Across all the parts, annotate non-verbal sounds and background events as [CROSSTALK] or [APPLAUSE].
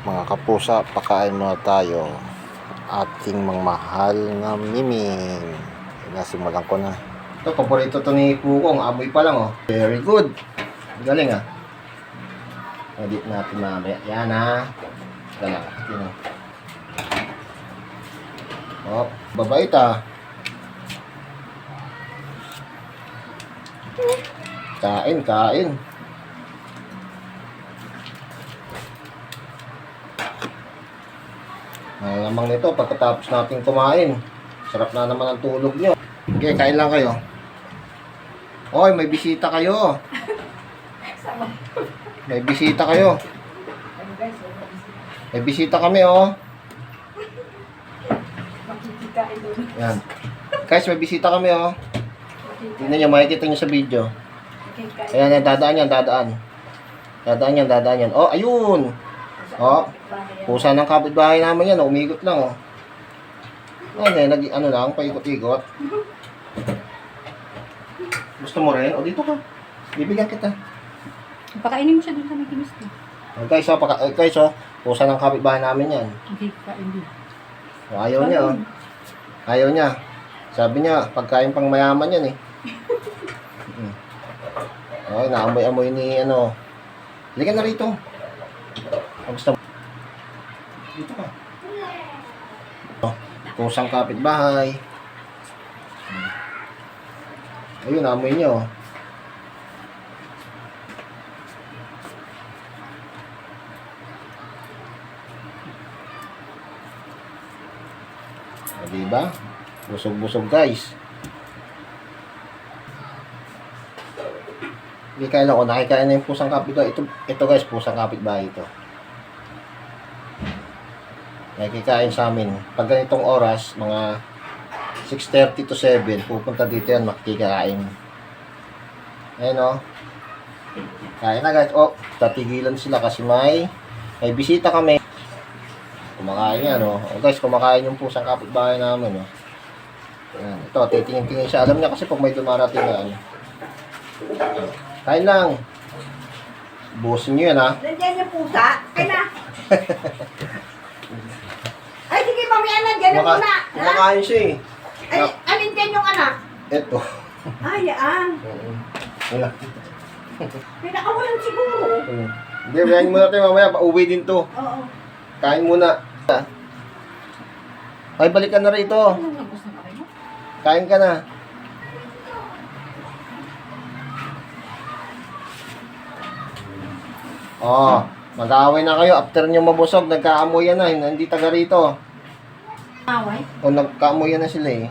Mga kapusa, pakain muna tayo. Ating mga na miming. Nasimulan ko na. Ito, paborito to ni Pukong. Amoy pa lang, oh. Very good. Galing, ah. Edit natin mamaya. Yan, ah. Galang. Yun, oh. Oh, babait, ah. Kain, kain. Malamang nito pagkatapos natin kumain. Sarap na naman ang tulog nyo. Okay, kain lang kayo. Oy, may bisita kayo. [LAUGHS] May bisita kayo. May bisita kami, oh. Yan. Guys, may bisita kami, oh. Tingnan nyo, makikita nyo sa video. Ayan, yan, dadaan yan, dadaan. Dadaan yan, dadaan yan. Oh, ayun. Oh, pusa ng kapitbahay namin yan, oh. umigot lang, oh. Ano, eh, nag, ano lang, paikot-ikot. Gusto mo rin? O, dito ka. Bibigyan kita. Pakainin mo siya doon sa may ginusto. Oh, guys, oh, paka, eh, guys, oh, pusa ng kapitbahay namin yan. Makikikain din. Oh, ayaw niya, oh. Ayaw niya. Sabi niya, pagkain pang mayaman yan, eh. [LAUGHS] Mm. Oh, naamoy-amoy ni, ano. Halika na rito. Gusto mo. Dito ka. Pusang kapitbahay. Ayun, amoy niya, oh. O, diba? Busog-busog, guys. Hindi kaya ako, nakikain na yung pusang kapitbahay. Ito, ito guys, pusang kapitbahay ito. Nakikikain sa amin. Pag ganitong oras, mga 6.30 to 7, pupunta dito yan, makikikain. Ayan o. Kain na guys. Oh, tatigilan sila kasi may may bisita kami. Kumakain yan, oh. oh guys, kumakain yung pusang kapitbahay namin, oh. Ayan. Ito, titingin-tingin siya. Alam niya kasi pag may dumarating na, ano. Kain lang. Busin niyo yan, ha. Nandiyan yung pusa. Ay na. [LAUGHS] Ay, sige, na. Kumaka- muna. Ha? kumakain siya, eh. Ay, alin dyan yung anak? Ito. Ay, yan. [LAUGHS] Wala. Pinakawalan siguro. Hindi, kain muna tayo mamaya. Pauwi din to. Oo. Kain muna. Ay, balik ka na rito. Ano kayo? Kain ka na. Oh, mag-aaway na kayo. After nyo mabusog, nagkaamoyan na. Hindi taga rito. Away? O, nagkaamoyan na sila eh.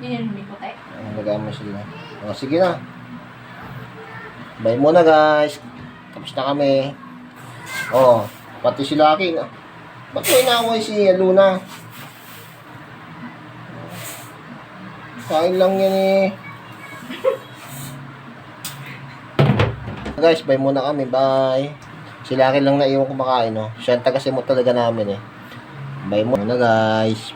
Yung humikote. Oh, nag-aamoy sila. O, sige na. Bye muna guys. Tapos na kami. Oh, pati si Lucky. na- Ba't may inaaway si Luna? Kain lang yan eh. guys, bye muna kami. Bye. Si Lucky lang na iwan kumakain, no? Siya ang taga-simot talaga namin, eh. Bye muna, guys.